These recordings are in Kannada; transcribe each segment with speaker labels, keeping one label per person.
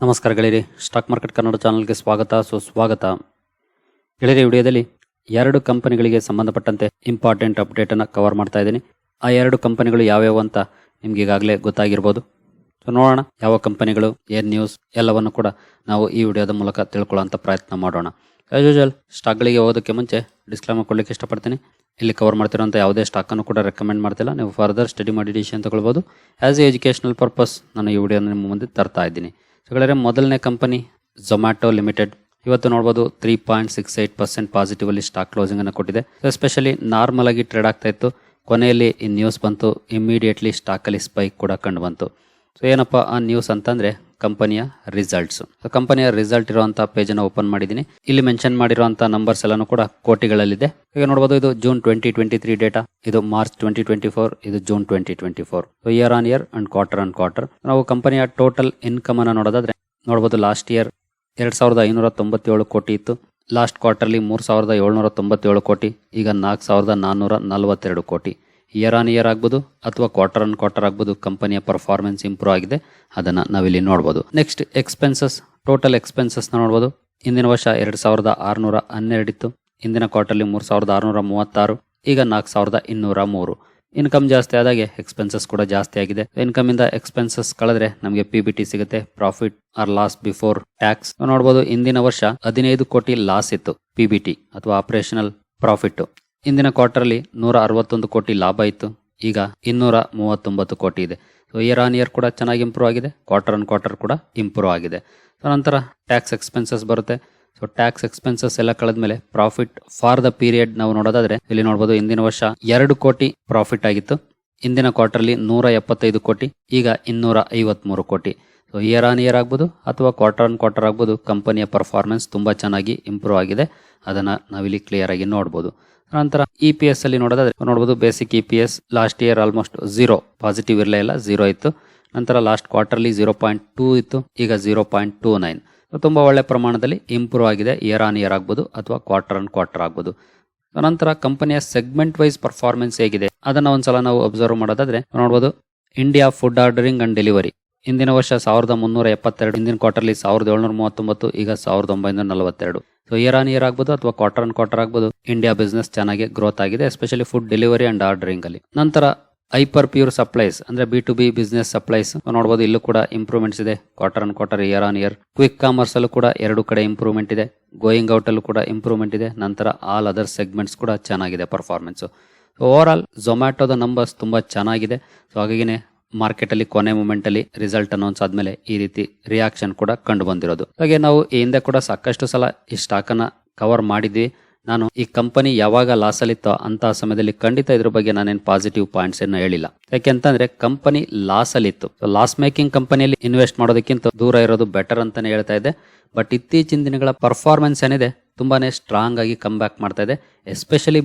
Speaker 1: ನಮಸ್ಕಾರ ಗೆಳೆಯರಿ, ಸ್ಟಾಕ್ ಮಾರ್ಕೆಟ್ ಕನ್ನಡ ಚಾನಲ್ಗೆ ಸ್ವಾಗತ, ಸುಸ್ವಾಗತ. ಗೆಳೆಯರಿ ವಿಡಿಯೋದಲ್ಲಿ ಎರಡು ಕಂಪನಿಗಳಿಗೆ ಸಂಬಂಧಪಟ್ಟಂತೆ ಇಂಪಾರ್ಟೆಂಟ್ ಅಪ್ಡೇಟ್ ಅನ್ನ ಕವರ್ ಮಾಡ್ತಾ ಇದ್ದೀನಿ. ಆ ಎರಡು ಕಂಪನಿಗಳು ಯಾವ್ಯಾವು ಅಂತ ನಿಮ್ಗೆ ಈಗಾಗಲೇ ಗೊತ್ತಾಗಿರ್ಬೋದು. ಸೊ ನೋಡೋಣ ಯಾವ ಕಂಪನಿಗಳು, ಏನ್ ನ್ಯೂಸ್ ಎಲ್ಲವನ್ನು ಕೂಡ ನಾವು ಈ ವಿಡಿಯೋದ ಮೂಲಕ ತಿಳ್ಕೊಳ್ಳೋಂಥ ಪ್ರಯತ್ನ ಮಾಡೋಣ. ಆಸ್ ಯೂಶಲ್ ಸ್ಟಾಕ್ಗಳಿಗೆ ಹೋಗೋದಕ್ಕೆ ಮುಂಚೆ ಡಿಸ್ಕ್ಲೈಮರ್ ಕೊಡ್ಲಿಕ್ಕೆ ಇಷ್ಟಪಡ್ತೀನಿ. ಇಲ್ಲಿ ಕವರ್ ಮಾಡ್ತಿರೋಂಥ ಯಾವುದೇ ಸ್ಟಾಕನ್ನು ಕೂಡ ರೆಕಮೆಂಡ್ ಮಾಡ್ತಿಲ್ಲ. ನೀವು ಫರ್ದರ್ ಸ್ಟಡಿ ಮಾಡಿ ಡಿಸಿಷನ್ ತಗೊಳ್ಬೋದು. ಆ್ಯಸ್ ಎ ಎಜುಕೇಷನಲ್ ಪರ್ಪಸ್ ನಾನು ಈ ವಿಡಿಯೋನ ನಿಮ್ಮ ಮುಂದೆ ತರ್ತಾ ಇದ್ದೀನಿ. ಸೊ ಗೆಳೆಯರೆ ಮೊದಲನೇ ಕಂಪನಿ ಝೊಮ್ಯಾಟೊ ಲಿಮಿಟೆಡ್ ಇವತ್ತು ನೋಡ್ಬೋದು three point six eight percent positive ಅಲ್ಲಿ ಸ್ಟಾಕ್ ಕ್ಲೋಸಿಂಗ್ ಅನ್ನು ಕೊಟ್ಟಿದೆ. ಎಸ್ಪೆಷಲಿ ನಾರ್ಮಲ್ ಆಗಿ ಟ್ರೇಡ್ ಆಗ್ತಾ ಇತ್ತು. ಕೊನೆಯಲ್ಲಿ ಈ ನ್ಯೂಸ್ ಬಂತು. ಇಮಿಡಿಯೇಟ್ಲಿ ಸ್ಟಾಕಲ್ಲಿ ಸ್ಪೈಕ್ ಕೂಡ ಕಂಡು ಬಂತು. ಸೊ ಏನಪ್ಪ ಆ ನ್ಯೂಸ್ ಅಂತಂದ್ರೆ ಕಂಪನಿಯ ರಿಸಲ್ಟ್ಸ್. ಕಂಪನಿಯ ರಿಸಲ್ಟ್ ಇರುವಂತಹ ಪೇಜ್ ಅನ್ನ ಓಪನ್ ಮಾಡಿದೀನಿ ಇಲ್ಲಿ ಮೆನ್ಷನ್ ಮಾಡಿರುವಂತಹ ನಂಬರ್ಸ್ ಎಲ್ಲಾನು ಕೂಡ ಕೋಟಿಗಳಲ್ಲಿದೆ. ಈಗ ನೋಡಬಹುದು ಇದು June twenty twenty three data, ಇದು ಮಾರ್ಚ್ ಟ್ವೆಂಟಿ ಟ್ವೆಂಟಿ ಫೋರ್ ಇದು June twenty twenty four year on year and quarter and quarter ನಾವು ಕಂಪನಿಯ ಟೋಟಲ್ ಇನ್ಕಮ್ ಅನ್ನ ನೋಡೋದಾದ್ರೆ ನೋಡಬಹುದು ಲಾಸ್ಟ್ ಇಯರ್ ಎರಡ್ ಸಾವಿರದ ಐನೂರ ತೊಂಬತ್ತೇಳು ಕೋಟಿ ಇತ್ತು. ಲಾಸ್ಟ್ ಕ್ವಾರ್ಟರ್ಲಿ ಮೂರ್ ಸಾವಿರದ ಏಳ್ನೂರ ತೊಂಬತ್ತೇಳು ಕೋಟಿ, ಈಗ ನಾಲ್ಕು ಸಾವಿರದ ನಾನ್ನೂರ ನಲವತ್ತೆರಡು ಕೋಟಿ. ಇಯರ್ ಆನ್ ಇಯರ್ ಆಗ್ಬೋದು ಅಥವಾ ಕ್ವಾರ್ಟರ್ ಆನ್ ಕ್ವಾರ್ಟರ್ ಆಗ್ಬೋದು ಕಂಪನಿಯ ಪರ್ಫಾರ್ಮೆನ್ಸ್ ಇಂಪ್ರೂವ್ ಆಗಿದೆ. ಅದನ್ನು ನಾವಿಲ್ಲಿ ನೋಡ್ಬೋದು. ನೆಕ್ಸ್ಟ್ ಎಕ್ಸ್ಪೆನ್ಸಸ್ ಟೋಟಲ್ ಎಕ್ಸ್ಪೆನ್ಸಸ್ನ ನೋಡ್ಬೋದು. ಇಂದಿನ ವರ್ಷ ಎರಡು ಸಾವಿರದ ಆರುನೂರ ಹನ್ನೆರಡು ಇತ್ತು. ಇಂದಿನ ಕ್ವಾರ್ಟರ್ಲಿ ಮೂರು ಸಾವಿರದ ಆರುನೂರ ಮೂವತ್ತಾರು, ಈಗ ನಾಲ್ಕು ಸಾವಿರದ ಇನ್ನೂರ ಮೂರು. ಇನ್ಕಮ್ ಜಾಸ್ತಿ ಆದಾಗೆ ಎಕ್ಸ್ಪೆನ್ಸಸ್ ಕೂಡ ಜಾಸ್ತಿ ಆಗಿದೆ. ಇನ್ಕಮ್ ಇಂದ ಎಕ್ಸ್ಪೆನ್ಸಸ್ ಕಳೆದ್ರೆ ನಮಗೆ ಪಿ ಬಿ ಟಿ ಸಿಗುತ್ತೆ. Profit or loss before tax ನೋಡಬಹುದು ಇಂದಿನ ವರ್ಷ ಹದಿನೈದು ಕೋಟಿ ಲಾಸ್ ಇತ್ತು. ಪಿ ಬಿ ಟಿ ಅಥವಾ ಆಪರೇಷನಲ್ ಪ್ರಾಫಿಟ್ ಇಂದಿನ ಕ್ವಾರ್ಟರ್ಲಿ ನೂರ ಅರವತ್ತೊಂದು ಕೋಟಿ ಲಾಭ ಇತ್ತು. ಈಗ ಇನ್ನೂರ ಮೂವತ್ತೊಂಬತ್ತು ಕೋಟಿ ಇದೆ. ಸೊ ಇಯರ್ ಆನ್ ಇಯರ್ ಕೂಡ ಚೆನ್ನಾಗಿ ಇಂಪ್ರೂವ್ ಆಗಿದೆ. ಕ್ವಾರ್ಟರ್ ಆನ್ ಕ್ವಾರ್ಟರ್ ಕೂಡ ಇಂಪ್ರೂವ್ ಆಗಿದೆ. ಸೊ ನಂತರ ಟ್ಯಾಕ್ಸ್ ಎಕ್ಸ್ಪೆನ್ಸಸ್ ಬರುತ್ತೆ. ಸೊ ಟ್ಯಾಕ್ಸ್ ಎಕ್ಸ್ಪೆನ್ಸಸ್ ಎಲ್ಲ ಕಳೆದ ಮೇಲೆ ಪ್ರಾಫಿಟ್ ಫಾರ್ ದ ಪೀರಿಯಡ್ ನಾವು ನೋಡೋದಾದ್ರೆ, ಇಲ್ಲಿ ನೋಡಬಹುದು ಇಂದಿನ ವರ್ಷ ಎರಡು ಕೋಟಿ ಪ್ರಾಫಿಟ್ ಆಗಿತ್ತು. ಇಂದಿನ ಕ್ವಾರ್ಟರ್ಲಿ ನೂರ ಎಪ್ಪತ್ತೈದು ಕೋಟಿ, ಈಗ ಇನ್ನೂರ ಐವತ್ಮೂರು ಕೋಟಿ. ಸೊ ಇಯರ್ ಆನ್ ಇಯರ್ ಆಗ್ಬೋದು ಅಥವಾ ಕ್ವಾರ್ಟರ್ ಆನ್ ಕ್ವಾರ್ಟರ್ ಆಗ್ಬೋದು ಕಂಪನಿಯ ಪರ್ಫಾರ್ಮೆನ್ಸ್ ತುಂಬಾ ಚೆನ್ನಾಗಿ ಇಂಪ್ರೂವ್ ಆಗಿದೆ. ಅದನ್ನ ನಾವಿಲ್ಲಿ ಕ್ಲಿಯರ್ ಆಗಿ ನೋಡಬಹುದು ನಂತರ ಇ ಪಿ ಎಸ್ ಅಲ್ಲಿ ನೋಡೋದಾದ್ರೆ ನೋಡಬಹುದು basic E P S last year almost zero positive ಇರಲೇ ಇಲ್ಲ ಝೀರೋ ಇತ್ತು. ನಂತರ last quarterly zero point two ಇತ್ತು, ಈಗ ಜೀರೋ ಪಾಯಿಂಟ್ ಟೂ ನೈನ್ ತುಂಬಾ ಒಳ್ಳೆ ಪ್ರಮಾಣದಲ್ಲಿ ಇಂಪ್ರೂವ್ ಆಗಿದೆ ಇಯರ್ ಆನ್ ಇಯರ್ ಆಗ್ಬೋದು, ಅಥವಾ ಕ್ವಾರ್ಟರ್ ಆನ್ ಕ್ವಾರ್ಟರ್ ಆಗ್ಬೋದು. ನಂತರ ಕಂಪನಿಯ ಸೆಗ್ಮೆಂಟ್ ವೈಸ್ ಪರ್ಫಾರ್ಮೆನ್ಸ್ ಹೇಗಿದೆ, ಅದನ್ನ ಒಂದ್ಸಲ ನಾವು ಅಬ್ಸರ್ವ್ ಮಾಡೋದಾದ್ರೆ ನೋಡಬಹುದು India food ordering and delivery ಇಂದಿನ ವರ್ಷ ಸಾವಿರದ ಮುನ್ನೂರ ಎಪ್ಪತ್ತೆರಡು, ಹಿಂದಿನ ಕ್ವಾರ್ಟರ್ಲಿ ಸಾವಿರದ ಏಳ್ನೂರ ಮೂವತ್ತೊಂಬತ್ತು, ಈಗ ಸಾವಿರದ ಒಂಬೈನೂರ ನಲವತ್ತೆರಡು. ಸೊ ಇಯರ್ ಆನ್ ಇಯರ್ ಆಗ್ಬೋದು ಅಥವಾ ಕ್ವಾರ್ಟರ್ ಆನ್ ಕ್ವಾರ್ಟರ್ ಆಗ್ಬೋದು ಇಂಡಿಯಾ ಬಿಸ್ನೆಸ್ ಚೆನ್ನಾಗಿ ಗ್ರೋತ್ ಆಗಿದೆ especially food delivery and ordering ಅಲ್ಲಿ. ನಂತರ ಹೈಪರ್ ಪ್ಯೂರ್ ಸಪ್ಲೈಸ್ ಅಂದ್ರೆ B to B business supplies ನೋಡಬಹುದು ಇಲ್ಲೂ ಕೂಡ ಇಂಪ್ರೂವ್ಮೆಂಟ್ಸ್ ಇದೆ quarter on quarter year on year quick commerce ಅಲ್ಲೂ ಕೂಡ ಎರಡು ಕಡೆ ಇಂಪ್ರೂವ್ಮೆಂಟ್ ಇದೆ ಗೋಯಿಂಗ್ ಔಟ್ ಅಲ್ಲೂ ಕೂಡ ಇಂಪ್ರೂವ್ಮೆಂಟ್ ಇದೆ, ನಂತರ ಆಲ್ ಅದರ್ ಸೆಗ್ಮೆಂಟ್ಸ್ ಕೂಡ ಚೆನ್ನಾಗಿದೆ ಪರ್ಫಾರ್ಮೆನ್ಸ್ ಓವರ್ ಆಲ್ ಝೊಮ್ಯಾಟೋದ ನಂಬರ್ಸ್ ತುಂಬಾ ಚೆನ್ನಾಗಿದೆ. ಸೊ ಹಾಗಾಗಿನೇ ಮಾರ್ಕೆಟ್ ಅಲ್ಲಿ ಕೊನೆ ಮೂಮೆಂಟ್ ಅಲ್ಲಿ ರಿಸಲ್ಟ್ ಅನೌನ್ಸ್ ಆದ್ಮೇಲೆ ಈ ರೀತಿ ರಿಯಾಕ್ಷನ್ ಕೂಡ ಕಂಡು ಬಂದಿರೋದು ಹಾಗೆ ನಾವು ಈ ಹಿಂದೆ ಕೂಡ ಸಾಕಷ್ಟು ಸಲ ಈ ಸ್ಟಾಕ್ ಅನ್ನ ಕವರ್ ಮಾಡಿದ್ವಿ. ನಾನು ಈ ಕಂಪನಿ ಯಾವಾಗ ಲಾಸ್ ಅಲ್ಲಿತ್ತೋ ಅಂತ ಸಮಯದಲ್ಲಿ ಖಂಡಿತ ಇದ್ರ ಬಗ್ಗೆ ನಾನೇನು ಪಾಸಿಟಿವ್ ಪಾಯಿಂಟ್ಸ್ ಏನು ಹೇಳಿಲ್ಲ. ಯಾಕೆಂತಂದ್ರೆ ಕಂಪನಿ ಲಾಸ್ ಅಲ್ಲಿತ್ತು. ಲಾಸ್ ಮೇಕಿಂಗ್ ಕಂಪನಿಯಲ್ಲಿ ಇನ್ವೆಸ್ಟ್ ಮಾಡೋದಕ್ಕಿಂತ ದೂರ ಇರೋದು ಬೆಟರ್ ಅಂತಾನೆ ಹೇಳ್ತಾ ಇದೆ. ಬಟ್ ಇತ್ತೀಚಿನ ದಿನಗಳ ಪರ್ಫಾರ್ಮೆನ್ಸ್ ಏನಿದೆ, ತುಂಬಾನೇ ಸ್ಟ್ರಾಂಗ್ ಆಗಿ ಕಮ್ ಬ್ಯಾಕ್ ಮಾಡ್ತಾ ಇದೆ. ಎಸ್ಪೆಷಲಿ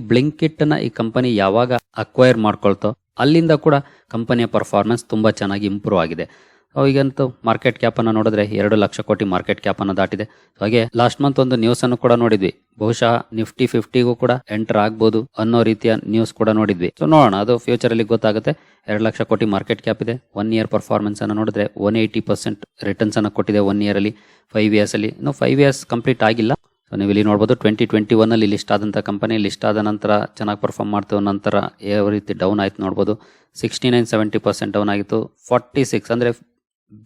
Speaker 1: ಇಟ್ನ ಈ ಕಂಪನಿ ಯಾವಾಗ ಅಕ್ವೈರ್ ಮಾಡ್ಕೊಳ್ತೋ ಅಲ್ಲಿಂದ ಕೂಡ ಕಂಪನಿಯ ಪರ್ಫಾರ್ಮೆನ್ಸ್ ತುಂಬ ಚೆನ್ನಾಗಿ ಇಂಪ್ರೂವ್ ಆಗಿದೆ. ಈಗಂತೂ ಮಾರ್ಕೆಟ್ ಕ್ಯಾಪನ್ನು ನೋಡಿದ್ರೆ ಎರಡು ಲಕ್ಷ ಕೋಟಿ ಮಾರ್ಕೆಟ್ ಕ್ಯಾಪ್ ಅನ್ನು ದಾಟಿದೆ. ಹಾಗೆ ಲಾಸ್ಟ್ ಮಂತ್ ಒಂದು ನ್ಯೂಸ್ ಅನ್ನು ಕೂಡ ನೋಡಿದ್ವಿ. ಬಹುಶಃ ನಿಫ್ಟಿ ಫಿಫ್ಟಿಗೂ ಕೂಡ ಎಂಟರ್ ಆಗ್ಬೋದು ಅನ್ನೋ ರೀತಿಯ ನ್ಯೂಸ್ ಕೂಡ ನೋಡಿದ್ವಿ. ಸೊ ನೋಡೋಣ, ಅದು ಫ್ಯೂಚರ್ ಅಲ್ಲಿ ಗೊತ್ತಾಗುತ್ತೆ. ಎರಡು ಲಕ್ಷ ಕೋಟಿ ಮಾರ್ಕೆಟ್ ಕ್ಯಾಪ್ ಇದೆ. ಒನ್ ಇಯರ್ ಪರ್ಫಾರ್ಮೆನ್ಸ್ ಅನ್ನು ನೋಡಿದ್ರೆ ಒನ್ ಏಯ್ಟಿ ಪರ್ಸೆಂಟ್ ರಿಟರ್ನ್ಸ್ ಅನ್ನು ಕೊಟ್ಟಿದೆ ಒನ್ ಇಯರ್ ಅಲ್ಲಿ ಫೈವ್ ಇಯರ್ಸ್ ಅಲ್ಲಿ. ಇನ್ನು ಫೈವ್ ಇಯರ್ಸ್ ಕಂಪ್ಲೀಟ್ ಆಗಿಲ್ಲ. ಸೊ ನೀವು ಇಲ್ಲಿ ನೋಡ್ಬೋದು ಟ್ವೆಂಟಿ ಟ್ವೆಂಟಿ ಒನ್ನಲ್ಲಿ ಲಿಸ್ಟ್ ಆದಂಥ ಕಂಪನಿ ಲಿಸ್ಟ್ ಆದ ನಂತರ ಚೆನ್ನಾಗಿ ಪರ್ಫಾರ್ಮ್ ಮಾಡ್ತೇವೆ ನಂತರ ಯಾವ ರೀತಿ ಡೌನ್ ಆಯಿತು ನೋಡ್ಬೋದು. Sixty nine seventy percent down ಆಗಿತ್ತು. ಫಾರ್ಟಿ ಸಿಕ್ಸ್ ಅಂದರೆ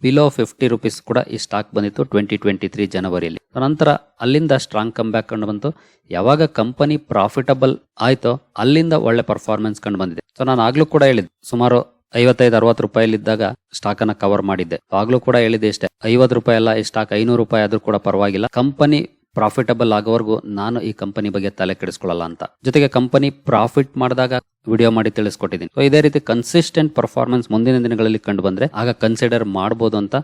Speaker 1: ಬಿಲೋ ಫಿಫ್ಟಿ ರುಪೀಸ್ ಕೂಡ ಈ ಸ್ಟಾಕ್ ಬಂದಿತ್ತು ಟ್ವೆಂಟಿ ಟ್ವೆಂಟಿ ತ್ರೀ ಜನವರಿಯಲ್ಲಿ ನಂತರ ಅಲ್ಲಿಂದ ಸ್ಟ್ರಾಂಗ್ ಕಮ್ ಬ್ಯಾಕ್ ಕಂಡು ಬಂತು. ಯಾವಾಗ ಕಂಪನಿ ಪ್ರಾಫಿಟಬಲ್ ಆಯಿತೋ ಅಲ್ಲಿಂದ ಒಳ್ಳೆ ಪರ್ಫಾರ್ಮೆನ್ಸ್ ಕಂಡು ಬಂದಿದೆ. ಸೊ ನಾನು ಆಗ್ಲೂ ಕೂಡ ಹೇಳಿದ್ದೆ, ಸುಮಾರು ಐವತ್ತೈದು, ಅರವತ್ತು ರೂಪಾಯಿಲಿದ್ದಾಗ ಸ್ಟಾಕ್ ಅನ್ನ ಕವರ್ ಮಾಡಿದ್ದೆ. ಆಗ್ಲೂ ಕೂಡ ಹೇಳಿದೆ ಇಷ್ಟೇ, ಐವತ್ತು ರೂಪಾಯಿ ಅಲ್ಲ, ಈ ಸ್ಟಾಕ್ ಐನೂರು ರೂಪಾಯಿ ಆದ್ರೂ ಕೂಡ ಪರವಾಗಿಲ್ಲ. ಕಂಪನಿ ಪ್ರಾಫಿಟಬಲ್ ಆಗೋವರೆಗೂ ನಾನು ಈ ಕಂಪನಿ ಬಗ್ಗೆ ತಲೆ ಕೆಡಿಸ್ಕೊಳ್ಳಲ್ಲ ಅಂತ. ಜೊತೆಗೆ ಕಂಪನಿ ಪ್ರಾಫಿಟ್ ಮಾಡಿದಾಗ ವಿಡಿಯೋ ಮಾಡಿ ತಿಳಿಸ್ಕೊಟ್ಟಿದ್ದೀನಿ. ಸೊ ಇದೇ ರೀತಿ ಕನ್ಸಿಸ್ಟೆಂಟ್ ಪರ್ಫಾರ್ಮೆನ್ಸ್ ಮುಂದಿನ ದಿನಗಳಲ್ಲಿ ಕಂಡು ಬಂದ್ರೆ ಆಗ ಕನ್ಸಿಡರ್ ಮಾಡಬಹುದು ಅಂತ.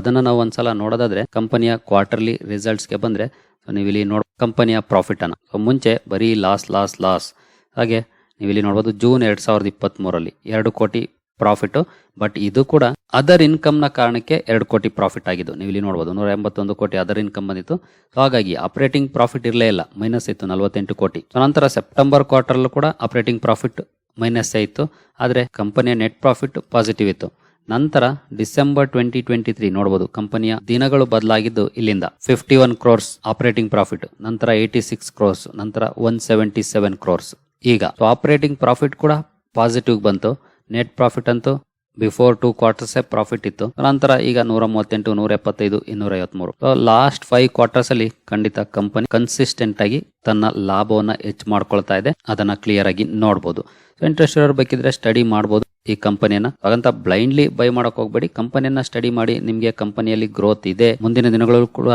Speaker 1: ಅದನ್ನ ನಾವು ಒಂದ್ಸಲ ನೋಡೋದಾದ್ರೆ ಕಂಪನಿಯ ಕ್ವಾರ್ಟರ್ಲಿ ರಿಸಲ್ಟ್ಸ್ಗೆ ಬಂದ್ರೆ ಸೊ ನೀವು ಇಲ್ಲಿ ನೋಡ್ ಕಂಪನಿಯ ಪ್ರಾಫಿಟ್ ಅನ್ನ. ಮುಂಚೆ ಬರೀ ಲಾಸ್ ಲಾಸ್ ಲಾಸ್ ಹಾಗೆ ನೀವು ಇಲ್ಲಿ ನೋಡಬಹುದು ಜೂನ್ ಎರಡ್ ಸಾವಿರದ ಇಪ್ಪತ್ತ್ ಮೂರಲ್ಲಿ ಎರಡು ಕೋಟಿ ಪ್ರಾಫಿಟ್. ಬಟ್ ಇದು ಕೂಡ ಅದರ್ ಇನ್ಕಮ್ನ ಕಾರಣಕ್ಕೆ ಎರಡು ಕೋಟಿ ಪ್ರಾಫಿಟ್ ಆಗಿದ್ದು. ನೀವು ಇಲ್ಲಿ ನೋಡಬಹುದು ನೂರ ಎಂಬತ್ತೊಂದು ಕೋಟಿ ಅದರ್ ಇನ್ಕಮ್ ಬಂದಿತ್ತು. ಸೊ ಹಾಗಾಗಿ ಆಪರೇಟಿಂಗ್ ಪ್ರಾಫಿಟ್ ಇರಲೇ ಇಲ್ಲ ಮೈನಸ್ ಇತ್ತು, ನಲವತ್ತೆಂಟು ಕೋಟಿ. ಸೊ ನಂತರ ಸೆಪ್ಟೆಂಬರ್ ಕ್ವಾರ್ಟರ್ ಕೂಡ ಆಪರೇಟಿಂಗ್ ಪ್ರಾಫಿಟ್ ಮೈನಸ್ ಇತ್ತು. ಆದರೆ ಕಂಪನಿಯ ನೆಟ್ ಪ್ರಾಫಿಟ್ ಪಾಸಿಟಿವ್ ಇತ್ತು. ನಂತರ ಡಿಸೆಂಬರ್ ಟ್ವೆಂಟಿ ಟ್ವೆಂಟಿ ತ್ರೀ ನೋಡಬಹುದು ಕಂಪನಿಯ ದಿನಗಳು ಬದಲಾಗಿದ್ದು ಇಲ್ಲಿಂದ fifty one crores operating profit ನಂತರ ಏಯ್ಟಿ ಸಿಕ್ಸ್ ಕ್ರೋರ್ಸ್ ನಂತರ ಒನ್ ಸೆವೆಂಟಿ ಸೆವೆನ್ ಕ್ರೋರ್ಸ್ ಈಗ ಆಪರೇಟಿಂಗ್ ಪ್ರಾಫಿಟ್ ಕೂಡ ಪಾಸಿಟಿವ್ ಬಂತು. ನೆಟ್ ಪ್ರಾಫಿಟ್ ಅಂತೂ ಬಿಫೋರ್ ಟೂ ಕ್ವಾರ್ಟರ್ಸ್ ಪ್ರಾಫಿಟ್ ಇತ್ತು. ನಂತರ ಈಗ ನೂರ ಮೂವತ್ತೆಂಟು ನೂರ ಎಪ್ಪತ್ತೈದು ಇನ್ನೂರ ಐವತ್ಮೂರು ಲಾಸ್ಟ್ ಫೈವ್ ಕ್ವಾರ್ಟರ್ಸ್ ಅಲ್ಲಿ ಖಂಡಿತ ಕಂಪನಿ ಕನ್ಸಿಸ್ಟೆಂಟ್ ಆಗಿ ತನ್ನ ಲಾಭವನ್ನ ಹೆಚ್ಚು ಮಾಡ್ಕೊಳ್ತಾ ಇದೆ. ಅದನ್ನ ಕ್ಲಿಯರ್ ಆಗಿ ನೋಡಬಹುದು ಇಂಟ್ರೆಸ್ಟ್ ಇರೋರು ಬೇಕಿದ್ರೆ ಸ್ಟಡಿ ಮಾಡಬಹುದು ಈ ಕಂಪನಿಯನ್ನ ಹಾಗಂತ ಬ್ಲೈಂಡ್ಲಿ ಬೈ ಮಾಡಕ್ ಹೋಗ್ಬೇಡಿ. ಕಂಪನಿಯನ್ನ ಸ್ಟಡಿ ಮಾಡಿ ನಿಮ್ಗೆ ಕಂಪನಿಯಲ್ಲಿ ಗ್ರೋತ್ ಇದೆ. ಮುಂದಿನ ದಿನಗಳಲ್ಲೂ ಕೂಡ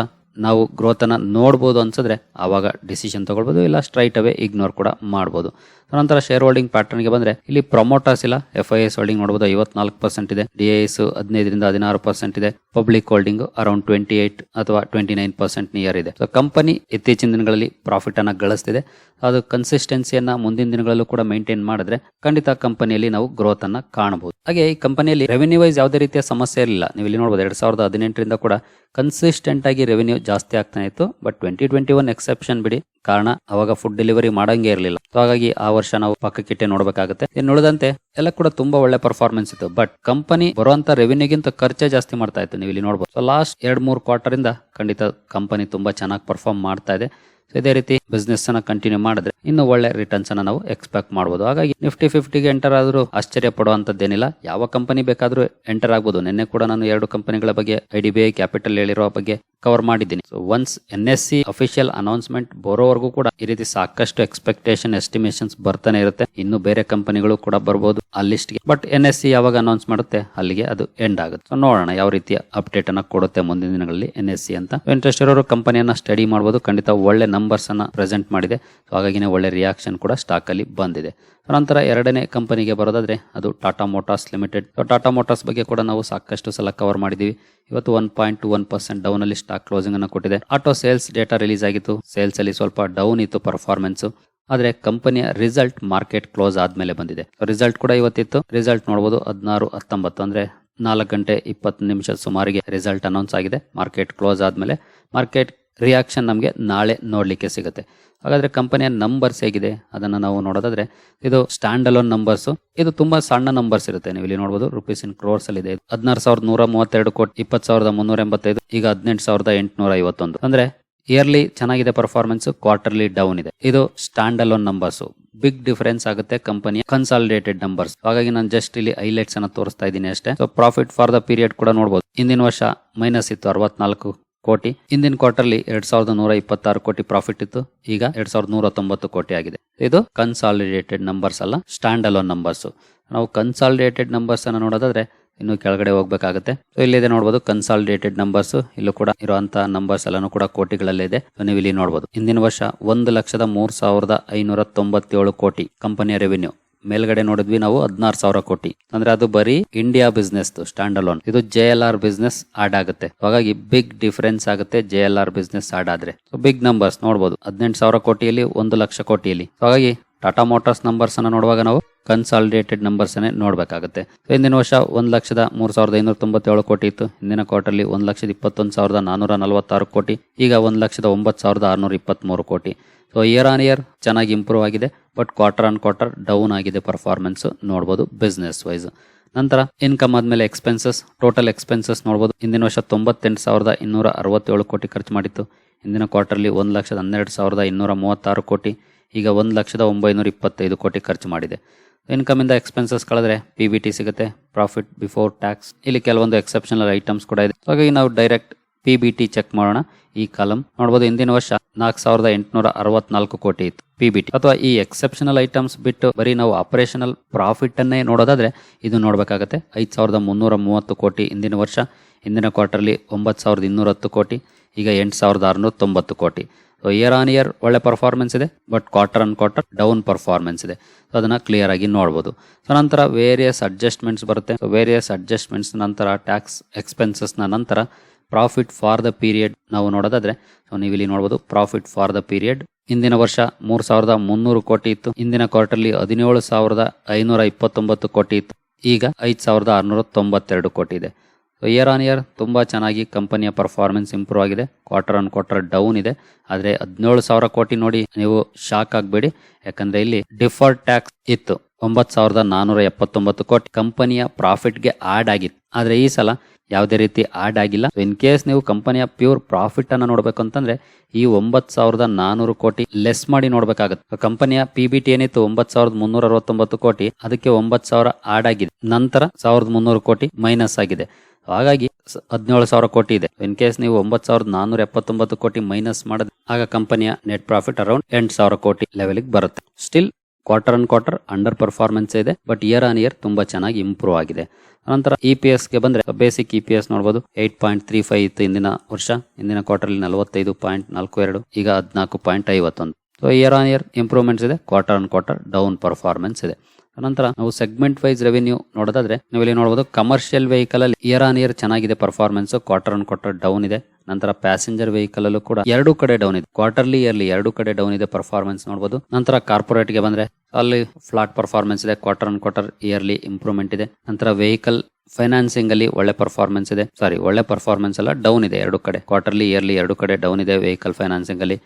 Speaker 1: ನಾವು ಗ್ರೋತ್ ಅನ್ನ ನೋಡ್ಬೋದು ಅನ್ಸಿದ್ರೆ ಆವಾಗ ಡಿಸಿಷನ್ ತಗೊಳ್ಬೋದು. ಇಲ್ಲ ಸ್ಟ್ರೈಟ್ ಅವೇ ಇಗ್ನೋರ್ ಕೂಡ ಮಾಡ್ಬೋದು. ನಂತರ ಶೇರ್ ಹೋಲ್ಡಿಂಗ್ ಪ್ಯಾಟರ್ನ್ಗೆ ಬಂದ್ರೆ ಇಲ್ಲಿ ಪ್ರೊಮೋಟರ್ಸ್ ಇಲ್ಲ ಎಫ್ ಐ ಎಸ್ ಹೋಲ್ಡಿಂಗ್ ನೋಡಬಹುದು ಐವತ್ನಾಲ್ಕು ಪರ್ಸೆಂಟ್ ಇದೆ. ಡಿ ಎಸ್ ಹದಿನೈದರಿಂದ ಹದಿನಾರು ಪರ್ಸೆಂಟ್ ಇದೆ. Public holding around twenty eight ಅಥವಾ ಟ್ವೆಂಟಿ ನೈನ್ ಪರ್ಸೆಂಟ್ ನಿಯರ್ ಇದೆ. ಸೊ ಕಂಪನಿ ಇತ್ತೀಚಿನ ದಿನಗಳಲ್ಲಿ ಪ್ರಾಫಿಟ್ ಅನ್ನ ಗಳಿಸ್ತಿದೆ. ಅದು ಕನ್ಸಿಸ್ಟೆನ್ಸಿಯನ್ನ ಮುಂದಿನ ದಿನಗಳಲ್ಲೂ ಕೂಡ ಮೇಂಟೈನ್ ಮಾಡಿದ್ರೆ ಖಂಡಿತ ಕಂಪನಿಯಲ್ಲಿ ನಾವು ಗ್ರೋತ್ ಅನ್ನ ಕಾಣಬಹುದು. ಹಾಗೆ ಈ ಕಂಪನಿಯಲ್ಲಿ ರೆವೆನ್ಯೂ ವೈಸ್ ಯಾವುದೇ ರೀತಿಯ ಸಮಸ್ಯೆ ಇರಲಿಲ್ಲ. ನೀವು ಇಲ್ಲಿ ನೋಡಬಹುದು ಎರಡ್ ಸಾವಿರದ ಹದಿನೆಂಟರಿಂದ ಕೂಡ ಕನ್ಸಿಸ್ಟೆಂಟ್ ಆಗಿ ರೆವೆನ್ಯೂ ಜಾಸ್ತಿ ಆಗ್ತಾನೆ ಇತ್ತು. But twenty twenty one exception ಬಿಡಿ. ಕಾರಣ ಅವಾಗ ಫುಡ್ ಡೆಲಿವರಿ ಮಾಡಂಗೆ ಇರಲಿಲ್ಲ. ಸೊ ಹಾಗಾಗಿ ಆ ವರ್ಷ ನಾವು ಪಕ್ಕಕ್ಕಿಟ್ಟೆ ನೋಡಬೇಕಾಗುತ್ತೆ. ಇನ್ನು ಉಳಿದಂತೆ ಎಲ್ಲ ಕೂಡ ತುಂಬಾ ಒಳ್ಳೆ ಪರ್ಫಾರ್ಮೆನ್ಸ್ ಇತ್ತು. ಬಟ್ ಕಂಪನಿ ಬರುವಂತ ರೆವೆನ್ಯೂಗಿಂತ ಖರ್ಚೆ ಜಾಸ್ತಿ ಮಾಡ್ತಾ ಇತ್ತು ನೀವು ಇಲ್ಲಿ ನೋಡಬಹುದು ಸೊ ಲಾಸ್ಟ್ ಎರಡ್, ಮೂರು ಕ್ವಾರ್ಟರ್ ಇಂದ ಖಂಡಿತ ಕಂಪನಿ ತುಂಬಾ ಚೆನ್ನಾಗಿ ಪರ್ಫಾರ್ಮ್ ಮಾಡ್ತಾ ಇದೆ. ಸೊ ಇದೇ ರೀತಿ ಬಿಸ್ನೆಸ್ ಅನ್ನ ಕಂಟಿನ್ಯೂ ಮಾಡಿದ್ರೆ ಇನ್ನು ಒಳ್ಳೆ ರಿಟರ್ನ್ಸ್ ಅನ್ನ ನಾವು ಎಕ್ಸ್ಪೆಕ್ಟ್ ಮಾಡಬಹುದು ಹಾಗಾಗಿ ನಿಫ್ಟಿ ಫಿಫ್ಟಿಗೆ ಎಂಟರ್ ಆದ್ರೂ ಆಶ್ಚರ್ಯ ಪಡುವಂತದ್ದೇನಿಲ್ಲ. ಯಾವ ಕಂಪನಿ ಬೇಕಾದ್ರೂ ಎಂಟರ್ ಆಗ್ಬೋದು. ನಿನ್ನೆ ಕೂಡ ನಾನು ಎರಡು ಕಂಪನಿಗಳ ಬಗ್ಗೆ ಐ ಡಿ ಕ್ಯಾಪಿಟಲ್ ಹೇಳಿರೋ ಬಗ್ಗೆ ಕವರ್ ಮಾಡಿದ್ದೀನಿ. So once N S C official announcement ಬರೋವರೆಗೂ ಕೂಡ ಈ ರೀತಿ ಸಾಕಷ್ಟು ಎಕ್ಸ್ಪೆಕ್ಟೇಷನ್ ಎಸ್ಟಿಮೇಷನ್ಸ್ ಬರ್ತಾನೆ ಇರುತ್ತೆ. ಇನ್ನು ಬೇರೆ ಕಂಪನಿಗಳು ಕೂಡ ಬರ್ಬೋದು ಆ ಲಿಸ್ಟ್ಗೆ ಬಟ್ ಎನ್ ಎಸ್ ಸಿ ಯಾವಾಗ ಅನೌನ್ಸ್ ಮಾಡುತ್ತೆ? ಅಲ್ಲಿಗೆ ಅದು ಎಂಡ್ ಆಗುತ್ತೆ. ಸೊ ನೋಡೋಣ ಯಾವ ರೀತಿಯ ಅಪ್ಡೇಟ್ ಅನ್ನ ಕೊಡುತ್ತೆ ಮುಂದಿನ ದಿನಗಳಲ್ಲಿ ಎನ್ ಎಸ್ ಸಿ ಅಂತ. ಇಂಟ್ರೆಸ್ಟ್ ಇರೋರು ಕಂಪನಿಯನ್ನ ಸ್ಟಡಿ ಮಾಡಬಹುದು ಖಂಡಿತ ಒಳ್ಳೆ ನಂಬರ್ಸ್ ಅನ್ನ ಪ್ರೆಸೆಂಟ್ ಮಾಡಿದೆ. ಸೊ ಹಾಗಾಗಿನೇ ಒಳ್ಳೆ ರಿಯಾಕ್ಷನ್ ಕೂಡ ಸ್ಟಾಕ್ ಅಲ್ಲಿ ಬಂದಿದೆ. ನಂತರ ಎರಡನೇ ಕಂಪನಿಗೆ ಬರೋದಾದ್ರೆ ಅದು Tata Motors limited. Tata Motors ಬಗ್ಗೆ ಕೂಡ ನಾವು ಸಾಕಷ್ಟು ಸಲ ಕವರ್ ಮಾಡಿದೀವಿ. ಇವತ್ತು one point two one percent down ಅಲ್ಲಿ ಸ್ಟಾಕ್ ಕ್ಲೋಸಿಂಗ್ ಅನ್ನು ಕೊಟ್ಟಿದೆ. ಆಟೋ ಸೇಲ್ಸ್ ಡೇಟಾ ರಿಲೀಸ್ ಆಗಿತ್ತು. ಸೇಲ್ಸ್ ಅಲ್ಲಿ ಸ್ವಲ್ಪ ಡೌನ್ ಇತ್ತು ಪರ್ಫಾರ್ಮೆನ್ಸ್ ಆದ್ರೆ ಕಂಪನಿಯ ರಿಸಲ್ಟ್ ಮಾರ್ಕೆಟ್ ಕ್ಲೋಸ್ ಆದ್ಮೇಲೆ ಬಂದಿದೆ. ರಿಸಲ್ಟ್ ಕೂಡ ಇವತ್ತಿತ್ತು. ರಿಸಲ್ಟ್ ನೋಡಬಹುದು ಹದಿನಾರು, ಹತ್ತೊಂಬತ್ತು ಅಂದ್ರೆ ನಾಲ್ಕು ಗಂಟೆ ಇಪ್ಪತ್ತು ನಿಮಿಷ ಸುಮಾರಿಗೆ ರಿಸಲ್ಟ್ ಅನೌನ್ಸ್ ಆಗಿದೆ. ಮಾರ್ಕೆಟ್ ಕ್ಲೋಸ್ ಆದ್ಮೇಲೆ ಮಾರ್ಕೆಟ್ ರಿಯಾಕ್ಷನ್ ನಮಗೆ ನಾಳೆ ನೋಡಲಿಕ್ಕೆ ಸಿಗುತ್ತೆ. ಹಾಗಾದ್ರೆ ಕಂಪನಿಯ ನಂಬರ್ಸ್ ಹೇಗಿದೆ? ಅದನ್ನ ನಾವು ನೋಡೋದಾದ್ರೆ, ಇದು ಸ್ಟ್ಯಾಂಡ್ ಅಲೋನ್ ನಂಬರ್ಸ್ ಇದು ತುಂಬಾ ಸಣ್ಣ ನಂಬರ್ಸ್ ಇರುತ್ತೆ. ನೀವು ಇಲ್ಲಿ ನೋಡಬಹುದು ರುಪೀಸ್ ಇನ್ ಕ್ರೋರ್ಸ್ ಅಲ್ಲಿ ಇದೆ. ಹದಿನಾರು ಸಾವಿರದ ನೂರ ಮೂವತ್ತೆರಡು ಕೋಟಿ, ಇಪ್ಪತ್ತು ಸಾವಿರದ ಮುನ್ನೂರ ಎಂಬತ್ತೈದು, ಈಗ ಹದಿನೆಂಟು ಸಾವಿರದ ಎಂಟುನೂರ ಐವತ್ತೊಂದು. ಅಂದ್ರೆ ಇಯರ್ಲಿ ಚೆನ್ನಾಗಿದೆ ಪರ್ಫಾರ್ಮೆನ್ಸ್ ಕ್ವಾರ್ಟರ್ಲಿ ಡೌನ್ ಇದೆ. ಇದು stand alone numbers big difference ಆಗುತ್ತೆ ಕಂಪನಿಯ ಕನ್ಸಾಲಿಡೇಟೆಡ್ ನಂಬರ್ಸ್ ಹಾಗಾಗಿ ನಾನು ಜಸ್ಟ್ ಇಲ್ಲಿ ಹೈಲೈಟ್ಸ್ ಅನ್ನ ತೋರಿಸ್ತಾ ಇದ್ದೀನಿ ಅಷ್ಟೇ. So profit for the period ಕೂಡ ನೋಡಬಹುದು ಇಂದಿನ ವರ್ಷ ಮೈನಸ್ ಇತ್ತು, ಅರವತ್ನಾಲ್ಕು. ಕೋಟಿ. ಹಿಂದಿನ ಕ್ವಾರ್ಟರ್ಲಿ ಎರಡ್ ಸಾವಿರದ ನೂರ ಇಪ್ಪತ್ತಾರು ಕೋಟಿ ಪ್ರಾಫಿಟ್ ಇತ್ತು. ಈಗ ಎರಡ್ ಸಾವಿರದ ನೂರ ತೊಂಬತ್ತು ಕೋಟಿ ಆಗಿದೆ. ಇದು ಕನ್ಸಾಲಿಡೇಟೆಡ್ ನಂಬರ್ಸ್ ಅಲ್ಲ ಸ್ಟ್ಯಾಂಡ್ ಅಲೋನ್ ನಂಬರ್ಸ್ ನಾವು ಕನ್ಸಾಲಿಡೇಟೆಡ್ ನಂಬರ್ಸ್ ಅನ್ನ ನೋಡೋದಾದ್ರೆ ಇನ್ನು ಕೆಳಗಡೆ ಹೋಗ್ಬೇಕಾಗುತ್ತೆ. ಸೊ ಇಲ್ಲಿದೆ ನೋಡಬಹುದು ಕನ್ಸಾಲಿಡೇಟೆಡ್ ನಂಬರ್ಸ್ ಇಲ್ಲೂ ಕೂಡ ಇರುವಂತಹ ನಂಬರ್ಸ್ ಎಲ್ಲಾನು ಕೂಡ ಕೋಟಿಗಳಲ್ಲೇ ಇದೆ. ನೀವು ಇಲ್ಲಿ ನೋಡಬಹುದು ಹಿಂದಿನ ವರ್ಷ ಒಂದು ಲಕ್ಷದ ಮೂರ್ ಸಾವಿರದ ಐನೂರ ತೊಂಬತ್ತೇಳು ಕೋಟಿ ಕಂಪನಿಯ ರೆವಿನ್ಯೂ ಮೇಲ್ಗಡೆ ನೋಡಿದ್ವಿ ನಾವು ಹದಿನಾರು ಸಾವಿರ ಕೋಟಿ. ಅಂದ್ರೆ ಅದು ಬರೀ ಇಂಡಿಯಾ ಬಿಸ್ನೆಸ್ ಸ್ಟ್ಯಾಂಡ್ ಅಲೋನ್ ಇದು J L R business add ಆಗುತ್ತೆ. ಹಾಗಾಗಿ ಬಿಗ್ ಡಿಫರೆನ್ಸ್ ಆಗುತ್ತೆ J L R business add ಆದ್ರೆ. ಬಿಗ್ ನಂಬರ್ಸ್ ನೋಡಬಹುದು ಹದಿನೆಂಟು ಸಾವಿರ ಕೋಟಿಯಲ್ಲಿ ಒಂದು ಲಕ್ಷ ಕೋಟಿಯಲ್ಲಿ. ಹಾಗಾಗಿ ಟಾಟಾ ಮೋಟಾರ್ಸ್ ನಂಬರ್ಸ್ ಅನ್ನ ನೋಡುವಾಗ ನಾವು ಕನ್ಸಾಲಿಡೇಟೆಡ್ ನಂಬರ್ಸ್ ಅನ್ನೇ ನೋಡ್ಬೇಕಾಗುತ್ತೆ. ಹಿಂದಿನ ವರ್ಷ ಒಂದ್ ಲಕ್ಷದ ಮೂರ್ ಸಾವಿರದ ಐನೂರ ತೊಂಬತ್ತೇಳು ಕೋಟಿ ಇತ್ತು. ಹಿಂದಿನ ಕ್ವಾರ್ಟರ್ಲಿ ಒಂದ್ ಲಕ್ಷದ ಇಪ್ಪತ್ತೊಂದು ಸಾವಿರದ ನಾನೂರ ನಲವತ್ತಾರು ಕೋಟಿ. ಈಗ ಒಂದ್ ಲಕ್ಷದ ಒಂಬತ್ತು ಸಾವಿರದ ಆರ್ನೂರ ಇಪ್ಪತ್ತ್ಮೂರು ಕೋಟಿ. ಸೊ ಇಯರ್ ಆನ್ ಇಯರ್ ಚೆನ್ನಾಗಿ ಇಂಪ್ರೂವ್ ಆಗಿದೆ. But quarter on quarter down ಆಗಿದೆ ಪರ್ಫಾರ್ಮೆನ್ಸ್ ನೋಡಬಹುದು ಬಿಸ್ನೆಸ್ ವೈಸ್ ನಂತರ ಇನ್ಕಮ್ ಆದ್ಮೇಲೆ ಎಕ್ಸ್ಪೆನ್ಸಸ್ ಟೋಟಲ್ ಎಕ್ಸ್ಪೆನ್ಸಸ್ ನೋಡಬಹುದು ಇಂದಿನ ವರ್ಷ ತೊಂಬತ್ತೆಂಟು ಸಾವಿರದ ಇನ್ನೂರ ಅರವತ್ತೇಳು ಕೋಟಿ ಖರ್ಚು ಮಾಡಿತ್ತು. ಇಂದಿನ ಕ್ವಾರ್ಟರ್ಲಿ ಒಂದು ಲಕ್ಷದ ಹನ್ನೆರಡು ಸಾವಿರದ ಇನ್ನೂರ ಮೂವತ್ತಾರು ಕೋಟಿ. ಈಗ ಒಂದು ಲಕ್ಷದ ಒಂಬೈನೂರ ಇಪ್ಪತ್ತೈದು ಕೋಟಿ ಖರ್ಚು ಮಾಡಿದೆ. ಇನ್ಕಮ್ ಇಂದ ಎಕ್ಸ್ಪೆನ್ಸಸ್ ಕಳೆದ್ರೆ ಪಿ ಬಿ ಟಿ ಸಿಗುತ್ತೆ. ಪ್ರಾಫಿಟ್ ಬಿಫೋರ್ ಟ್ಯಾಕ್ಸ್ ಇಲ್ಲಿ ಕೆಲವೊಂದು ಎಕ್ಸೆಪ್ಷನಲ್ ಐಟಮ್ಸ್ ಕೂಡ ಇದೆ. ಹಾಗಾಗಿ ನಾವು ಡೈರೆಕ್ಟ್ ಪಿ ಚೆಕ್ ಮಾಡೋಣ. ಈ ಕಾಲಮ್ ನೋಡಬಹುದು ಇಂದಿನ ವರ್ಷ ನಾಲ್ಕು ಸಾವಿರದ ಎಂಟುನೂರ ಅರವತ್ನಾಲ್ಕು ಕೋಟಿ ಇತ್ತು ಪಿ ಅಥವಾ ಈ ಎಕ್ಸೆಪ್ಷನಲ್ ಐಟಮ್ಸ್ ಬಿಟ್ಟು ಬರೀ ನಾವು ಆಪರೇಷನಲ್ ಪ್ರಾಫಿಟ್ ಅನ್ನೇ ನೋಡೋದಾದ್ರೆ ಇದು ನೋಡಬೇಕಾಗತ್ತೆ. ಐದು ಸಾವಿರದ ಮುನ್ನೂರ ಮೂವತ್ತು ಕೋಟಿ ಇಂದಿನ ವರ್ಷ ಇಂದಿನ ಕ್ವಾರ್ಟರ್ಲಿ ಒಂಬತ್ತು ಸಾವಿರದ ಇನ್ನೂರ ಹತ್ತು ಕೋಟಿ, ಈಗ ಎಂಟು ಸಾವಿರದ ಆರುನೂರ ತೊಂಬತ್ತು ಕೋಟಿ. ಸೊ ಇಯರ್ ಆನ್ ಇಯರ್ ಒಳ್ಳೆ ಪರ್ಫಾರ್ಮೆನ್ಸ್ ಇದೆ but quarter on quarter down performance ಇದೆ. ಸೊ ಅದನ್ನ ಕ್ಲಿಯರ್ ಆಗಿ ನೋಡ್ಬೋದು. ಸೊ ನಂತರ ವೇರಿಯಸ್ ಅಡ್ಜಸ್ಟ್ಮೆಂಟ್ಸ್ ಬರುತ್ತೆ. ಸೊ ವೇರಿಯಸ್ ಅಡ್ಜಸ್ಟ್ಮೆಂಟ್ಸ್ ನಂತರ ಟ್ಯಾಕ್ಸ್ ಎಕ್ಸ್ಪೆನ್ಸಸ್ನ ನಂತರ ಪ್ರಾಫಿಟ್ ಫಾರ್ ದ ಪೀರಿಯಡ್ ನಾವು ನೋಡೋದಾದ್ರೆ ಸೊ ನೀವು ಇಲ್ಲಿ ನೋಡಬಹುದು ಪ್ರಾಫಿಟ್ ಫಾರ್ ದ ಪೀರಿಯಡ್ ಇಂದಿನ ವರ್ಷ ಮೂರ್ ಸಾವಿರದ ಮುನ್ನೂರು ಕೋಟಿ ಇತ್ತು. ಇಂದಿನ ಕ್ವಾರ್ಟರ್ಲಿ ಹದಿನೇಳು ಸಾವಿರದ ಐನೂರ ಇಪ್ಪತ್ತೊಂಬತ್ತು ಕೋಟಿ ಇತ್ತು. ಈಗ ಐದು ಸಾವಿರದ ಆರುನೂರ ತೊಂಬತ್ತೆರಡು ಕೋಟಿ ಇದೆ. ಸೊ ಇಯರ್ ಆನ್ ಇಯರ್ ತುಂಬಾ ಚೆನ್ನಾಗಿ ಕಂಪನಿಯ ಪರ್ಫಾರ್ಮೆನ್ಸ್ ಇಂಪ್ರೂವ್ ಆಗಿದೆ. ಕ್ವಾರ್ಟರ್ ಆನ್ ಕ್ವಾರ್ಟರ್ ಡೌನ್ ಇದೆ. ಆದ್ರೆ ಹದಿನೇಳು ಸಾವಿರ ಕೋಟಿ ನೋಡಿ ನೀವು ಶಾಕ್ ಆಗಬೇಡಿ. ಯಾಕಂದ್ರೆ ಇಲ್ಲಿ ಡಿಫಾಲ್ಟ್ ಟ್ಯಾಕ್ಸ್ ಇತ್ತು. ಒಂಬತ್ತು ಸಾವಿರದ ನಾನೂರ ಎಪ್ಪತ್ತೊಂಬತ್ತು ಕೋಟಿ ಕಂಪನಿಯ ಪ್ರಾಫಿಟ್ಗೆ ಆಡ್ ಆಗಿತ್ತು. ಆದರೆ ಈ ಸಲ ಯಾವುದೇ ರೀತಿ ಆಡ್ ಆಗಿಲ್ಲ. ಇನ್ ಕೇಸ್ ನೀವು ಕಂಪನಿಯ ಪ್ಯೂರ್ ಪ್ರಾಫಿಟ್ ಅನ್ನು ನೋಡಬೇಕು ಅಂತಂದ್ರೆ ಈ ಒಂಬತ್ತು ಸಾವಿರದ ನಾನೂರು ಕೋಟಿ ಲೆಸ್ ಮಾಡಿ ನೋಡಬೇಕಾಗುತ್ತೆ. ಕಂಪನಿಯ ಪಿ ಬಿ ಟಿ ಏನಿತ್ತು ಒಂಬತ್ತು ಸಾವಿರದ ಮುನ್ನೂರ ಅರವತ್ತೊಂಬತ್ತು ಕೋಟಿ, ಅದಕ್ಕೆ ಒಂಬತ್ತು ಸಾವಿರ ಆಡ್ ಆಗಿದೆ. ನಂತರ ಸಾವಿರದ ಮುನ್ನೂರು ಕೋಟಿ ಮೈನಸ್ ಆಗಿದೆ. ಹಾಗಾಗಿ ಹದಿನೇಳು ಸಾವಿರ ಕೋಟಿ ಇದೆ. ಇನ್ ಕೇಸ್ ನೀವು ಒಂಬತ್ತು ಸಾವಿರದ ನಾನೂರ ಎಪ್ಪತ್ತೊಂಬತ್ತು ಕೋಟಿ ಮೈನಸ್ ಮಾಡಿದ್ರೆ ಆಗ ಕಂಪನಿಯ ನೆಟ್ ಪ್ರಾಫಿಟ್ ಅರೌಂಡ್ ಎಂಟು ಸಾವಿರ ಕೋಟಿ ಲೆವೆಲ್ಗೆ ಬರುತ್ತೆ. Still quarter and quarter under performance ಇದೆ ಬಟ್ ಇಯರ್ ಆನ್ ಇಯರ್ ತುಂಬಾ ಚೆನ್ನಾಗಿ ಇಂಪ್ರೂವ್ ಆಗಿದೆ. ನಂತರ ಇ ಪಿ ಗೆ ಬಂದ್ರೆ ಬೇಸಿಕ್ ಇ ಪಿ ಎಸ್ ನೋಡಬಹುದು ಏಟ್ ಪಾಯಿಂಟ್ ತ್ರೀ ಫೈವ್ ಇತ್ತು ಇಂದಿನ ವರ್ಷ, ಇಂದಿನ ಕ್ವಾರ್ಟರ್ ನಲವತ್ತೈದು ಪಾಯಿಂಟ್ ನಾಲ್ಕು ಎರಡು, ಈಗ ಹದಿನಾಲ್ಕು ಪಾಯಿಂಟ್ ಐವತ್ತೊಂದು. So year on year improvements ಇದೆ quarter on quarter down performance ಇದೆ. ನಂತರ ನಾವು ಸೆಗ್ಮೆಂಟ್ ವೈಸ್ ರೆವೆನ್ಯೂ ನೋಡೋದಾದ್ರೆ ಇಲ್ಲಿ ನೋಡಬಹುದು ಕಮರ್ಷಿಯಲ್ ವೆಹಿಕಲ್ ಅಲ್ಲಿ ಇಯರ್ ಆನ್ ಇಯರ್ ಚೆನ್ನಾಗಿದೆ performance quarter on quarter down ಇದೆ. ನಂತರ ಪ್ಯಾಸೆಂಜರ್ ವೆಹಿಕಲ್ ಅಲ್ಲೂ ಕೂಡ ಎರಡು ಕಡೆ ಡೌನ್ ಇದೆ. ಕ್ವಾರ್ಟರ್ಲಿ ಇಯರ್ಲಿ ಎರಡು ಕಡೆ ಡೌನ್ ಇದೆ ಪರ್ಫಾರ್ಮೆನ್ಸ್ ನೋಡಬಹುದು ನಂತರ ಕಾರ್ಪೊರೇಟ್ಗೆ ಬಂದ್ರೆ ಅಲ್ಲಿ ಫ್ಲಾಟ್ ಪರ್ಫಾರ್ಮೆನ್ಸ್ ಇದೆ. Quarter on quarter yearly improvement ಇದೆ. ನಂತರ ವೆಹಿಕಲ್ ಫೈನಾನ್ಸಿಂಗ್ ಅಲ್ಲಿ ಒಳ್ಳೆ ಪರ್ಫಾರ್ಮೆನ್ಸ್ ಇದೆ. ಸಾರಿ ಒಳ್ಳೆ ಪರ್ಫಾರ್ಮೆನ್ಸ್ ಅಲ್ಲ ಡೌನ್ ಇದೆ ಎರಡು ಕಡೆ. ಕ್ವಾರ್ಟರ್ಲಿ ಇಯರ್ಲಿ ಎರಡು ಕಡೆ ಡೌನ್ ಇದೆ ವೆಹಿಕಲ್ ಫೈನಾನ್ಸಿಂಗ್ ಅಲ್ಲಿ.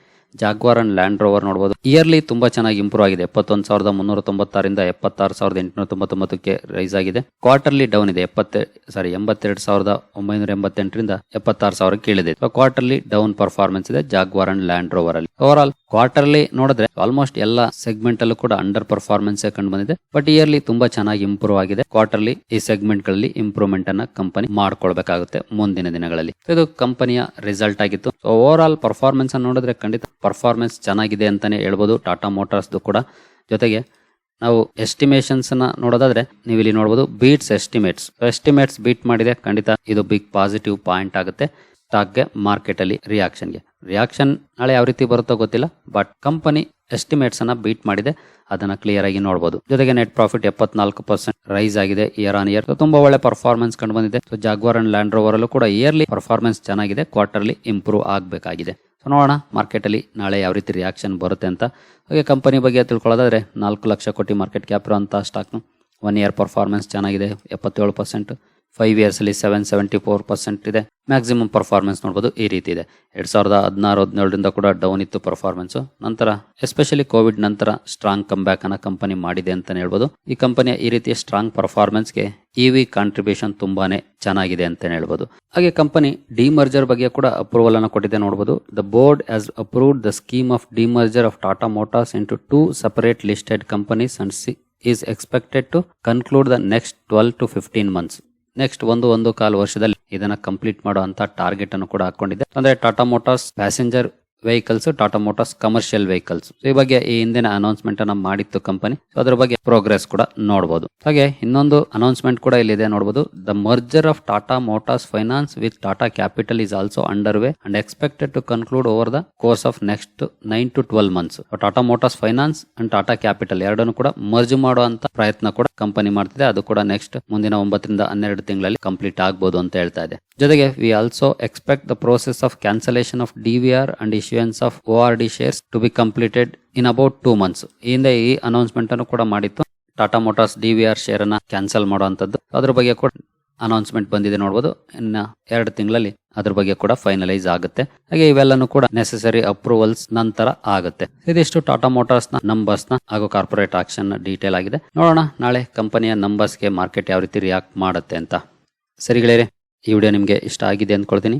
Speaker 1: ಜಾಗ್ವಾರ್ ಅಂಡ್ ಲ್ಯಾಂಡ್ ರೋವರ್ ನೋಡಬಹುದು ಇಯರ್ಲಿ ತುಂಬಾ ಚೆನ್ನಾಗಿ ಇಂಪ್ರೂವ್ ಆಗಿದೆ. ಎಪ್ಪತ್ತೊಂದು ಸಾವಿರದ ಮುನ್ನೂರ ತೊಂಬತ್ತಾರಿಂದ ಎಪ್ಪತ್ತಾರು ಸಾವಿರದ ಎಂಟುನೂರ ತೊಂಬತ್ತೊಂಬತ್ತಕ್ಕೆ ರೈಸ್ ಆಗಿದೆ. ಕ್ವಾರ್ಟರ್ಲಿ ಡೌನ್ ಇದೆ. ಎಪ್ಪತ್ತೆ ಸಾರಿ ಎಂಬತ್ತೆರಡು ಸಾವಿರದ ಒಂಬೈನೂರ ಎಂಬತ್ತೆಂಟರಿಂದ ಎಪ್ಪತ್ತಾರು ಸಾವಿರಕ್ಕೆ ಇಳಿದೆ ಕ್ವಾರ್ಟರ್ಲಿ ಡೌನ್ ಪರ್ಫಾರ್ಮೆನ್ಸ್ ಇದೆ ಜಾಗ್ವಾರ್ ಅಂಡ್ ಲ್ಯಾಂಡ್ ರೋವರ್ ಅಲ್ಲಿ. ಓವರ್ ಆಲ್ ಕ್ವಾರ್ಟರ್ಲಿ ನೋಡಿದ್ರೆ ಆಲ್ಮೋಸ್ಟ್ ಎಲ್ಲ ಸೆಗ್ಮೆಂಟ್ ಅಲ್ಲೂ ಕೂಡ ಅಂಡರ್ ಪರ್ಫಾರ್ಮೆನ್ಸ್ ಕಂಡು ಬಂದಿದೆ. ಬಟ್ ಇಯರ್ಲಿ ತುಂಬಾ ಚೆನ್ನಾಗಿ ಇಂಪ್ರೂವ್ ಆಗಿದೆ. ಕ್ವಾರ್ಟರ್ಲಿ ಈ ಸೆಗ್ಮೆಂಟ್ಗಳಲ್ಲಿ ಇಂಪ್ರೂವ್ಮೆಂಟ್ ಅನ್ನ ಕಂಪನಿ ಮಾಡ್ಕೊಳ್ಬೇಕಾಗುತ್ತೆ ಮುಂದಿನ ದಿನಗಳಲ್ಲಿ. ಇದು ಕಂಪನಿಯ ರಿಸಲ್ಟ್ ಆಗಿತ್ತು. ಓವರ್ ಆಲ್ ಪರ್ಫಾರ್ಮೆನ್ಸ್ ಅನ್ನು ನೋಡಿದ್ರೆ ಖಂಡಿತ ಪರ್ಫಾರ್ಮೆನ್ಸ್ ಚೆನ್ನಾಗಿದೆ ಅಂತಾನೆ ಹೇಳ್ಬೋದು. ಟಾಟಾ ಮೋಟಾರ್ಸ್ ಕೂಡ. ಜೊತೆಗೆ ನಾವು ಎಸ್ಟಿಮೇಷನ್ಸನ್ನು ನೋಡೋದಾದರೆ ನೀವು ಇಲ್ಲಿ ನೋಡ್ಬೋದು ಬೀಟ್ಸ್ ಎಸ್ಟಿಮೇಟ್ಸ್ ಎಸ್ಟಿಮೇಟ್ಸ್ ಬೀಟ್ ಮಾಡಿದೆ ಖಂಡಿತ ಇದು ಬಿಗ್ ಪಾಸಿಟಿವ್ ಪಾಯಿಂಟ್ ಆಗುತ್ತೆ. ಸ್ಟಾಕ್ಗೆ ಮಾರ್ಕೆಟಲ್ಲಿ ರಿಯಾಕ್ಷನ್ಗೆ ರಿಯಾಕ್ಷನ್ ನಾಳೆ ಯಾವ ರೀತಿ ಬರುತ್ತೋ ಗೊತ್ತಿಲ್ಲ ಬಟ್ ಕಂಪನಿ ಎಸ್ಟಿಮೇಟ್ಸನ್ನು ಬೀಟ್ ಮಾಡಿದೆ. ಅದನ್ನ ಕ್ಲಿಯರ್ ಆಗಿ ನೋಡಬಹುದು ಜೊತೆಗೆ ನೆಟ್ ಪ್ರಾಫಿಟ್ ಎಪ್ಪತ್ನಾಲ್ಕು ಪರ್ಸೆಂಟ್ ರೈಸ್ ಆಗಿದೆ ಇಯರ್ ಆನ್ ಇಯರ್ ತುಂಬಾ ಒಳ್ಳೆ ಪರ್ಫಾರ್ಮೆನ್ಸ್ ಕಂಡು ಬಂದಿದೆ. So Jaguar and Land Rover ಅಲ್ಲೂ ಕೂಡ ಇಯರ್ಲಿ ಪರ್ಫಾರ್ಮೆನ್ಸ್ ಚೆನ್ನಾಗಿದೆ. ಕ್ವಾರ್ಟರ್ಲಿ ಇಂಪ್ರೂವ್ ಆಗಬೇಕಾಗಿದೆ. ಸೊ ನೋಡೋಣ, ಮಾರ್ಕೆಟಲ್ಲಿ ನಾಳೆ ಯಾವ ರೀತಿ ರಿಯಾಕ್ಷನ್ ಬರುತ್ತೆ ಅಂತ. ಹಾಗೆ ಕಂಪನಿ ಬಗ್ಗೆ ತಿಳ್ಕೊಳ್ಳೋದಾದರೆ ನಾಲ್ಕು ಲಕ್ಷ ಕೋಟಿ ಮಾರ್ಕೆಟ್ ಕ್ಯಾಪ್ ಇರುವಂತ ಸ್ಟಾಕ್ನು ಒನ್ ಇಯರ್ ಪರ್ಫಾರ್ಮೆನ್ಸ್ ಚೆನ್ನಾಗಿದೆ, ಎಪ್ಪತ್ತೇಳು ಪರ್ಸೆಂಟ್ ಫೈವ್ ಇಯರ್ಸಲ್ಲಿ ಸೆವೆನ್ ಸೆವೆಂಟಿ ಫೋರ್ ಪರ್ಸೆಂಟ್ ಇದೆ. ಮ್ಯಾಕ್ಸಿಮಮ್ ಪರ್ಫಾರ್ಮೆನ್ಸ್ ನೋಡಬಹುದು ಈ ರೀತಿ ಇದೆ. ಎರಡ್ ಸಾವಿರದ ಹದಿನಾರು, ಹದಿನೇಳರಿಂದ ಕೂಡ ಡೌನ್ ಇತ್ತು ಪರ್ಫಾರ್ಮೆನ್ಸ್ ನಂತರ ಎಸ್ಪೆಷಲಿ ಕೋವಿಡ್ ನಂತರ ಸ್ಟ್ರಾಂಗ್ ಕಮ್ ಬ್ಯಾಕ್ ಅನ್ನ ಕಂಪನಿ ಮಾಡಿದೆ ಅಂತಲೇ ಹೇಳ್ಬೋದು. ಈ ಕಂಪನಿಯ ಈ ರೀತಿಯ ಸ್ಟ್ರಾಂಗ್ ಪರ್ಫಾರ್ಮೆನ್ಸ್ಗೆ ವಿ ಕಾಂಟ್ರಿಬ್ಯೂಷನ್ ತುಂಬಾನೇ ಚೆನ್ನಾಗಿದೆ ಅಂತ ಹೇಳ್ಬೋದು. ಹಾಗೆ ಕಂಪನಿ ಡಿಮರ್ಜರ್ ಬಗ್ಗೆ ಕೂಡ ಅಪ್ರೂವಲ್ ಅನ್ನು ಕೊಟ್ಟಿದೆ ನೋಡಬಹುದು the board has approved the scheme of demerger of Tata Motors into two separate listed companies and see is expected to conclude the next twelve to fifteen months next ಒಂದು ಒಂದು ಕಾಲು ವರ್ಷದಲ್ಲಿ ಇದನ್ನ ಕಂಪ್ಲೀಟ್ ಮಾಡುವಂತ ಟಾರ್ಗೆಟ್ ಅನ್ನು ಕೂಡ ಹಾಕೊಂಡಿದೆ ಅಂದ್ರೆ Tata Motors passenger vehicles Tata Motors commercial vehicles ಈ ಬಗ್ಗೆ ಈ ಹಿಂದಿನ ಅನೌನ್ಸ್ಮೆಂಟ್ ಅನ್ನ ಮಾಡಿತ್ತು ಕಂಪನಿ ಅದ್ರ ಬಗ್ಗೆ ಪ್ರೋಗ್ರೆಸ್ ಕೂಡ ನೋಡಬಹುದು ಹಾಗೆ ಇನ್ನೊಂದು ಅನೌನ್ಸ್ಮೆಂಟ್ ಕೂಡ ಇಲ್ಲಿದೆ ನೋಡಬಹುದು the merger of Tata Motors Finance with Tata Capital is also under way and expected to conclude over the course of next nine to twelve months Tata Motors Finance and Tata Capital ಎರಡನ್ನು ಕೂಡ ಮರ್ಜ್ ಮಾಡುವಂತ ಪ್ರಯತ್ನ ಕೂಡ ಕಂಪನಿ ಮಾಡ್ತಿದೆ. ಅದು ಕೂಡ ನೆಕ್ಸ್ಟ್ ಮುಂದಿನ ಒಂಬತ್ತರಿಂದ ಹನ್ನೆರಡು ತಿಂಗಳಲ್ಲಿ ಕಂಪ್ಲೀಟ್ ಆಗಬಹುದು ಅಂತ ಹೇಳ್ತಾ ಇದೆ. ಜೊತೆಗೆ we also expect the process of cancellation of DVR and issuance O R D shares to be completed in about two months ಈ ಹಿಂದೆ ಈ ಅನೌನ್ಸ್ಮೆಂಟ್ ಅನ್ನು ಕೂಡ ಮಾಡಿತ್ತು. ಟಾಟಾ ಮೋಟಾರ್ಸ್ ಡಿವಿಆರ್ ಶೇರ್ ಅನ್ನ ಕ್ಯಾನ್ಸಲ್ ಮಾಡುವಂತದ್ದು ಅದ್ರ ಬಗ್ಗೆ ಕೂಡ ಅನೌನ್ಸ್ಮೆಂಟ್ ಬಂದಿದೆ ನೋಡಬಹುದು ಇನ್ನ ಎರಡು ತಿಂಗಳಲ್ಲಿ ಅದ್ರ ಬಗ್ಗೆ ಕೂಡ ಫೈನಲೈಸ್ ಆಗುತ್ತೆ. ಹಾಗೆ ಇವೆಲ್ಲನೂ ಕೂಡ ನೆಸೆಸರಿ ಅಪ್ರೂವಲ್ಸ್ ನಂತರ ಆಗುತ್ತೆ. ಇದಿಷ್ಟು ಟಾಟಾ ಮೋಟಾರ್ಸ್ನ ನಂಬರ್ಸ್ನ ಹಾಗೂ ಕಾರ್ಪೊರೇಟ್ ಆಕ್ಷನ್ ಡೀಟೇಲ್ ಆಗಿದೆ. ನೋಡೋಣ ನಾಳೆ ಕಂಪನಿಯ ನಂಬರ್ಸ್ಗೆ ಮಾರ್ಕೆಟ್ ಯಾವ ರೀತಿ ರಿಯಾಕ್ಟ್ ಮಾಡುತ್ತೆ ಅಂತ. ಸರಿಗಳೇ ಈ ವಿಡಿಯೋ ನಿಮಗೆ ಇಷ್ಟ ಆಗಿದೆ ಅಂದ್ಕೊಳ್ತೀನಿ.